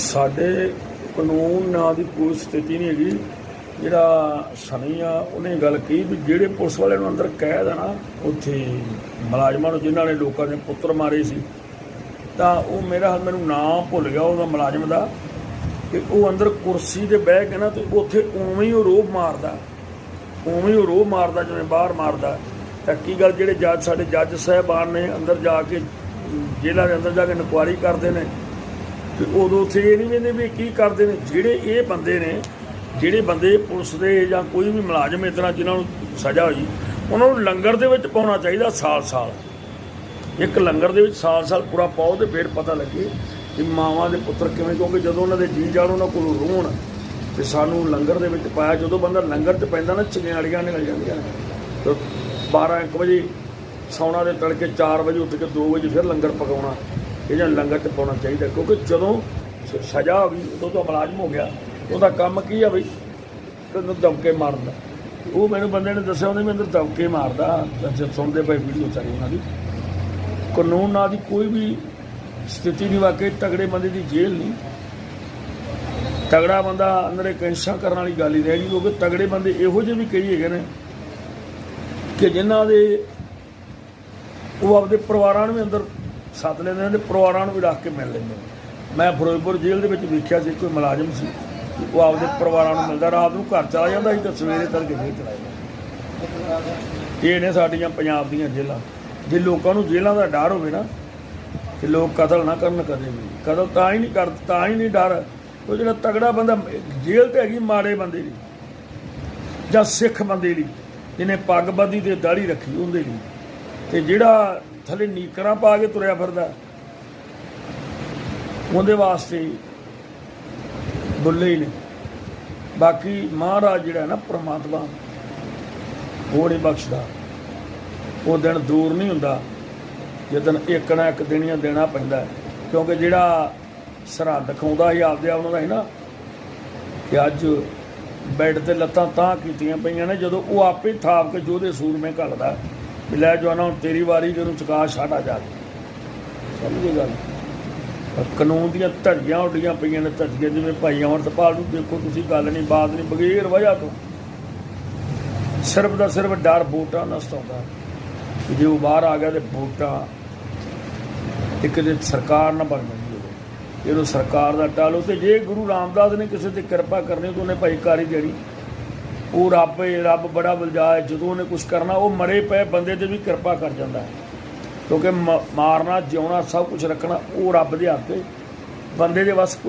ਸਾਡੇ ਕਾਨੂੰਨ ਨਾਂ ਦੀ ਕੋਈ ਸਥਿਤੀ ਨਹੀਂ ਹੈਗੀ। ਜਿਹੜਾ ਸਨੀ ਆ, ਉਹਨੇ ਗੱਲ ਕਹੀ ਵੀ ਜਿਹੜੇ ਪੁਲਿਸ ਵਾਲੇ ਨੂੰ ਅੰਦਰ ਕੈਦ ਆ ਨਾ, ਉੱਥੇ ਮੁਲਾਜ਼ਮਾਂ ਨੂੰ ਜਿਨ੍ਹਾਂ ਨੇ ਲੋਕਾਂ ਦੇ ਪੁੱਤਰ ਮਾਰੇ ਸੀ, ਤਾਂ ਉਹ ਮੇਰਾ ਹਾਲ ਮੈਨੂੰ ਨਾਮ ਭੁੱਲ ਗਿਆ ਉਹਦਾ ਮੁਲਾਜ਼ਮ ਦਾ। ਕਿ ਉਹ ਅੰਦਰ ਕੁਰਸੀ ਤੇ ਬਹਿ ਕੇ ਨਾ, ਤੇ ਉੱਥੇ ਉਵੇਂ ਹੀ ਉਹ ਰੋਬ ਮਾਰਦਾ। ਉਵੇਂ ਹੀ ਉਹ ਰੋਬ ਮਾਰਦਾ, ਜਿਵੇਂ ਬਾਹਰ ਮਾਰਦਾ। ਤਾਂ ਕੀ ਗੱਲ, ਜਿਹੜੇ ਜੱਜ, ਸਾਡੇ ਜੱਜ ਸਾਹਿਬਾਨ ਨੇ ਅੰਦਰ ਜਾ ਕੇ ਜੇਲ੍ਹਾਂ ਦੇ ਅੰਦਰ ਜਾ ਕੇ ਇਨਕੁਆਰੀ ਕਰਦੇ ਨੇ ਤੇ ਉਦੋਂ ਉੱਥੇ ਇਹ ਨਹੀਂ ਵੇਂਦੇ ਵੀ ਕੀ ਕਰਦੇ ਨੇ, ਜਿਹੜੇ ਇਹ ਬੰਦੇ ਨੇ, ਜਿਹੜੇ ਬੰਦੇ ਪੁਲਿਸ ਦੇ ਜਾਂ ਕੋਈ ਵੀ ਮੁਲਾਜ਼ਮ ਇਸ ਤਰ੍ਹਾਂ ਜਿਨ੍ਹਾਂ ਨੂੰ ਸਜ਼ਾ ਹੋਈ, ਉਹਨਾਂ ਨੂੰ ਲੰਗਰ ਦੇ ਵਿੱਚ ਪਾਉਣਾ ਚਾਹੀਦਾ ਸਾਲ-ਸਾਲ। ਇੱਕ ਲੰਗਰ ਦੇ ਵਿੱਚ ਸਾਲ-ਸਾਲ ਪੂਰਾ ਪਾਓ ਤੇ ਫਿਰ ਪਤਾ ਲੱਗੇ ਕਿ ਮਾਵਾਂ ਦੇ ਪੁੱਤਰ ਕਿਵੇਂ, ਕਿਉਂਕਿ ਜਦੋਂ ਉਹਨਾਂ ਦੇ ਜੀ ਜਾਣ, ਉਹਨਾਂ ਕੋਲ ਰੋਣ, ਤੇ ਸਾਨੂੰ ਲੰਗਰ ਦੇ ਵਿੱਚ ਪਾਇਆ, ਜਦੋਂ ਬੰਦਾ ਲੰਗਰ 'ਚ ਪੈਂਦਾ ਨਾ ਚਿੰਗਾੜੀਆਂ ਨਿਕਲ ਜਾਂਦੀਆਂ ਨੇ। ਤੇ 12 1 ਵਜੇ ਸੌਣਾ ਦੇ ਤੜਕੇ 4 ਵਜੇ ਉੱਠ ਕੇ 2 ਵਜੇ ਫਿਰ ਲੰਗਰ ਪਕਾਉਣਾ। ਇਹਨਾਂ ਲੰਗਰ 'ਚ ਪਾਉਣਾ ਚਾਹੀਦਾ, ਕਿਉਂਕਿ ਜਦੋਂ ਸਜ਼ਾ ਹੋ ਗਈ, ਉਦੋਂ ਤਾਂ ਮੁਲਾਜ਼ਮ ਹੋ ਗਿਆ। ਉਹਦਾ ਕੰਮ ਕੀ ਆ ਬਈ? ਤੈਨੂੰ ਦਬਕੇ ਮਾਰਦਾ ਉਹ ਮੈਨੂੰ ਬੰਦੇ ਨੇ ਦੱਸਿਆ, ਉਹਨੇ ਮੈਨੂੰ ਦਬਕੇ ਮਾਰਦਾ। ਅੱਛਾ ਸੁਣਦੇ ਪਏ ਵੀਡੀਓ ਸਾਰੀ ਉਹਨਾਂ ਦੀ। ਕਾਨੂੰਨ ਨਾਂ ਦੀ ਕੋਈ ਵੀ ਸਥਿਤੀ ਨਹੀਂ, ਵਾਕਈ ਤਗੜੇ ਬੰਦੇ ਦੀ ਜੇਲ੍ਹ ਨਹੀਂ। ਤਗੜਾ ਬੰਦਾ ਅੰਦਰ ਕੈਂਸਾ ਕਰਨ ਵਾਲੀ ਗੱਲ ਹੀ ਰਹਿ ਗਈ, ਕਿਉਂਕਿ ਤਗੜੇ ਬੰਦੇ ਇਹੋ ਜਿਹੇ ਵੀ ਕਈ ਹੈਗੇ ਨੇ ਕਿ ਜਿਨ੍ਹਾਂ ਦੇ ਉਹ ਆਪਦੇ ਪਰਿਵਾਰਾਂ ਨੂੰ ਵੀ ਅੰਦਰ ਸੱਦ ਲੈਂਦੇ ਨੇ ਤੇ ਪਰਿਵਾਰਾਂ ਨੂੰ ਵੀ ਰੱਖ ਕੇ ਮਿਲ ਲੈਂਦੇ ਨੇ ਮੈਂ ਫਿਰੋਜ਼ਪੁਰ ਜੇਲ੍ਹ ਦੇ ਵਿੱਚ ਵੇਖਿਆ ਸੀ, ਕੋਈ ਮੁਲਾਜ਼ਮ ਸੀ। ਉਹ ਆਪਦੇ ਪਰਿਵਾਰਾਂ ਨੂੰ ਮਿਲਦਾ, ਰਾਤ ਨੂੰ ਘਰ ਚਲਾ ਜਾਂਦਾ ਸੀ ਤੇ ਸਵੇਰੇ ਤੜਕੇ ਫੇਰ ਚਲਾ ਜਾਂਦਾ ਇਹ ਨੇ ਸਾਡੀਆਂ ਪੰਜਾਬ ਦੀਆਂ ਜੇਲ੍ਹਾਂ। ਜੇ ਲੋਕਾਂ ਨੂੰ ਜੇਲ੍ਹਾਂ ਦਾ ਡਰ ਹੋਵੇ ਨਾ ਕਿ ਲੋਕ ਕਤਲ ਨਾ ਕਰਨ ਕਦੇ ਵੀ। ਕਤਲ ਤਾਂ ਹੀ ਨਹੀਂ ਕਰ, ਤਾਂ ਹੀ ਨਹੀਂ ਡਰ। ਉਹ ਜਿਹੜਾ ਤਗੜਾ ਬੰਦਾ, ਜੇਲ੍ਹ ਤੇ ਹੈਗੀ ਮਾੜੇ ਬੰਦੇ ਦੀ, ਜਾਂ ਸਿੱਖ ਬੰਦੇ ਲਈ ਜਿਹਨੇ ਪੱਗ ਬੱਧੀ ਤੇ ਦਾੜੀ ਰੱਖੀ ਉਹਦੇ ਲਈ। ਤੇ ਜਿਹੜਾ ਥੱਲੇ ਨੀਕਰਾਂ ਪਾ ਕੇ ਤੁਰਿਆ ਫਿਰਦਾ। ਉਹਦੇ ਵਾਸਤੇ ਬੁੱਲੇ ਹੀ ਨੇ। ਬਾਕੀ ਮਹਾਰਾਜ ਜਿਹੜਾ ਹੈ ਨਾ ਪ੍ਰਮਾਤਮਾ ਉਹ ਨਹੀਂ ਬਖਸ਼ਦਾ। ਉਹ ਦਿਨ ਦੂਰ ਨਹੀਂ ਹੁੰਦਾ। ਜਦੋਂ ਇੱਕ ਨਾ ਇੱਕ ਦਿਨੀਆਂ ਦੇਣਾ ਪੈਂਦਾ ਕਿਉਂਕਿ ਜਿਹੜਾ ਸਰਹੱਦ ਖਾਉਂਦਾ ਸੀ ਆਪਦੇ ਆਪ ਨੂੰ ਦਾ ਸੀ ਨਾ ਕਿ ਅੱਜ ਬੈੱਡ ਤੇ ਲੱਤਾਂ ਤਾਂ ਕੀਤੀਆਂ ਪਈਆਂ ਨੇ। ਜਦੋਂ ਉਹ ਆਪੇ ਥਾਪ ਕੇ ਜੋਦੇ ਸੂਰਮੇ ਘੱਲਦਾ। ਵੀ ਲੈ ਜਵਾਨਾ, ਹੁਣ ਤੇਰੀ ਵਾਰੀ ਜਿਹਨੂੰ ਚੁਕਾ ਛਾੜਾ ਜਾ ਕੇ। ਸਮਝੇ ਗੱਲ? ਪਰ ਕਾਨੂੰਨ ਦੀਆਂ ਧੱਜੀਆਂ ਉੱਡੀਆਂ ਪਈਆਂ ਨੇ ਧੱਜੀਆਂ ਜਿਵੇਂ ਭਾਈ ਅਮਰਤਪਾਲ ਨੂੰ ਦੇਖੋ ਤੁਸੀਂ, ਗੱਲ ਨਹੀਂ, ਬਾਤ ਨਹੀਂ, ਬਗੈਰ ਵਜ੍ਹਾ ਤੋਂ। ਸਿਰਫ ਦਾ ਸਿਰਫ ਡਰ ਵੋਟਾਂ ਨਾਲ ਸਤਾਉਂਦਾ ਜੇ ਉਹ ਬਾਹਰ ਆ ਗਿਆ ਤੇ ਵੋਟਾਂ ਇੱਕ ਦੇ ਸਰਕਾਰ ਨਾ ਬਣ ਜਾਂਦੀ ਹੋਵੇ। ਜਦੋਂ ਸਰਕਾਰ ਦਾ ਟਾਲੋ ਤੇ ਜੇ ਗੁਰੂ ਰਾਮਦਾਸ ਨੇ ਕਿਸੇ ਤੇ ਕਿਰਪਾ ਕਰਨੀ ਤਾਂ ਉਹਨੇ ਭਾਈ ਕਾਰੀ ਜਿਹੜੀ ਉਹ ਰੱਬ ਹੈ, ਰੱਬ ਬੜਾ ਬਲਜਾ ਹੈ, ਜਦੋਂ ਉਹਨੇ ਕੁਝ ਕਰਨਾ, ਉਹ ਮਰੇ ਪਏ, ਬੰਦੇ ਤੇ ਵੀ ਕਿਰਪਾ ਕਰ ਜਾਂਦਾ ਹੈ। ਕਿਉਂਕਿ ਮ- ਮਾਰਨਾ, ਜਿਉਣਾ, ਸਭ ਕੁਝ ਰੱਖਣਾ, ਉਹ ਰੱਬ ਦੇ ਹੱਥ ਹੈ। ਬੰਦੇ ਦੇ ਵੱਸ ਕੁਛ